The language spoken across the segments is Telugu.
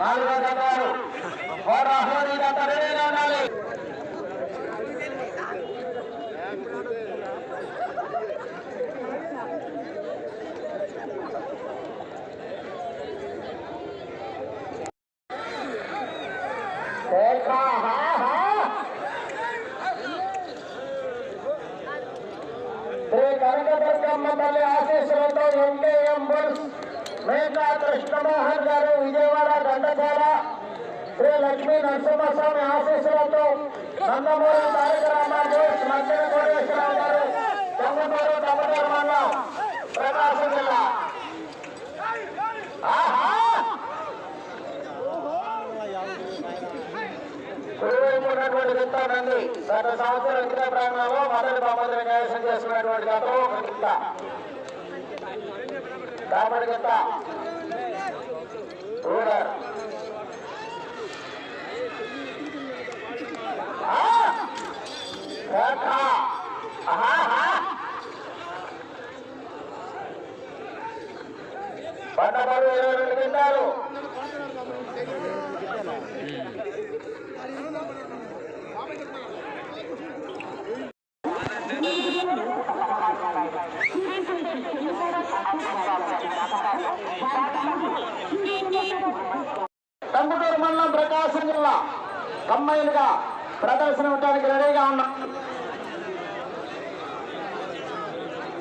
నాలుగో జతారు హోరాహోరీ జత ఉండాలి శ్రీ కనకదుర్గమ్మ తల్లి ఆశీస్సులతో ఎంకేఎం బుల్స్ మేకా కృష్ణమోహన్ గారు విజయవాడ గంటసాల శ్రీ లక్ష్మీ నరసింహస్వామి ఆశీస్సులతో నందమూరి తారక రామారావు మధ్యన కోటేశ్వరరావు గారు చంద్రమూరు తమదూరు మండలం ప్రకాశం జిల్లా ఆహా! కుడివైపు ఉన్నటువంటి విత్తానండి గత సంవత్సరం ఇదే ప్రాంగణంలో మొదటి బహుమతిని కైవసం చేసుకున్నటువంటి గతం ఒక గిత్త కాబట్టి గిత్త రూరల్. ఆ! ఇరవై రెండు కందుకూరు ప్రకాశం జిల్లా. కంబైన్గా ప్రదర్శన ఇవ్వడానికి రెడీగా ఉన్నాం.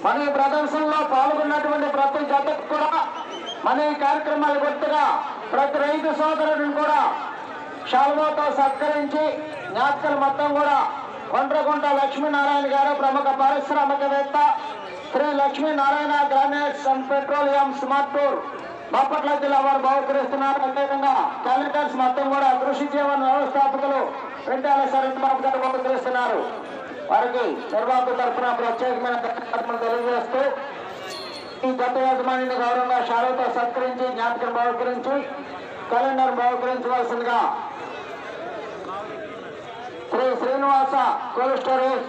మన ఈ ప్రదర్శనలో పాల్గొన్నటువంటి ప్రతి జతకు కూడా మన ఈ కార్యక్రమాలు గుర్తుగా ప్రతి రైతు సోదరుడిని కూడా షాల్వోతో సత్కరించి జ్ఞాపకలు మొత్తం కూడా కొండ్రగుంట లక్ష్మీనారాయణ గారు ప్రముఖ పారిశ్రామికవేత్త Shri Lakshminarayana granites and petroleum smart tour. Bapatla జిల్లా వారు బహుకరిస్తున్నారు అదేవిధంగా కెమికల్స్ మొత్తం కూడా కృషి జీవన వ్యవస్థాపకులు రెండాల శరత్ బాబు గారు బహుకరిస్తున్నారు వారికి నిర్వాహకు తరఫున ప్రత్యేకమైన తెలియజేస్తూ ఈ గత యజమానిని గౌరవంగా షాలతో సత్కరించి జ్ఞాపకం బహుకరించి క్యాలెండర్ బహుకరించవలసిందిగా శ్రీ శ్రీనివాస కోల్డ్ స్టోరేజ్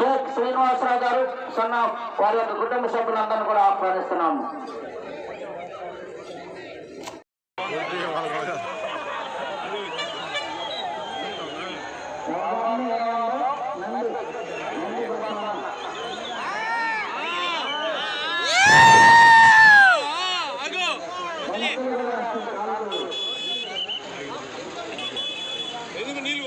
షేక్ శ్రీనివాసరావు గారు సన్న వారి యొక్క కుటుంబ సభ్యులందరినీ కూడా ఆహ్వానిస్తున్నాము ఎందుకు నీళ్ళు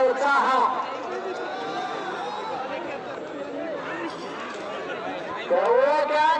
उत्साह तो क्या हुआ